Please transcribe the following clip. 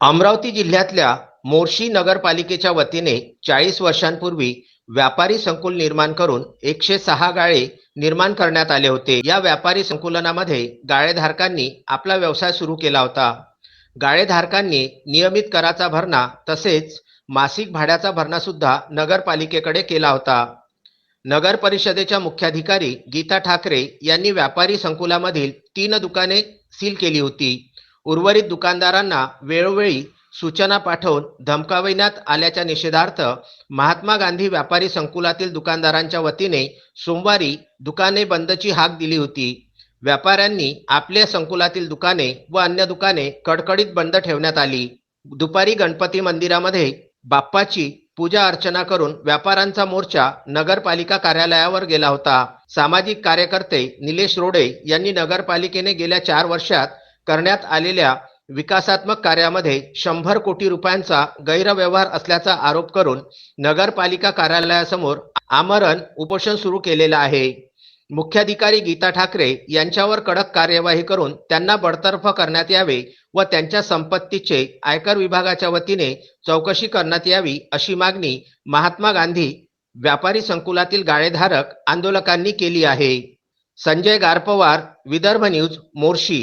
अमरावती जिल्ह्यातल्या मोर्शी नगरपालिकेच्या वतीने चाळीस वर्षांपूर्वी व्यापारी संकुल निर्माण करून एकशे सहा गाळे निर्माण करण्यात आले होते. या व्यापारी संकुलनामध्ये गाळेधारकांनी आपला व्यवसाय सुरू केला होता. गाळेधारकांनी नियमित कराचा भरणा तसेच मासिक भाड्याचा भरणा सुद्धा नगरपालिकेकडे केला होता. नगर परिषदेच्या मुख्याधिकारी गीता ठाकरे यांनी व्यापारी संकुलामधील तीन दुकाने सील केली होती. उर्वरित दुकानदारांना वेळोवेळी सूचना पाठवून धमकाविण्यात आल्याच्या निषेधार्थ महात्मा गांधी व्यापारी संकुलातील दुकानदारांच्या वतीने सोमवारी दुकाने बंदची हाक दिली होती. व्यापाऱ्यांनी आपल्या संकुलातील दुकाने व अन्य दुकाने कडकडीत बंद ठेवण्यात आली. दुपारी गणपती मंदिरामध्ये बाप्पाची पूजा अर्चना करून व्यापाऱ्यांचा मोर्चा नगरपालिका कार्यालयावर गेला होता. सामाजिक कार्यकर्ते निलेश रोडे यांनी नगरपालिकेने गेल्या चार वर्षात करण्यात आलेल्या विकासात्मक कार्यामध्ये शंभर कोटी रुपयांचा गैरव्यवहार असल्याचा आरोप करून नगरपालिका कार्यालयासमोर आमरण उपोषण सुरू केलेलं आहे. मुख्याधिकारी गीता ठाकरे यांच्यावर कडक कार्यवाही करून त्यांना बडतर्फ करण्यात यावे व त्यांच्या संपत्तीचे आयकर विभागाच्या वतीने चौकशी करण्यात यावी अशी मागणी महात्मा गांधी व्यापारी संकुलातील गाळेधारक आंदोलकांनी केली आहे. संजय गारपवार विदर्भ न्यूज मोर्शी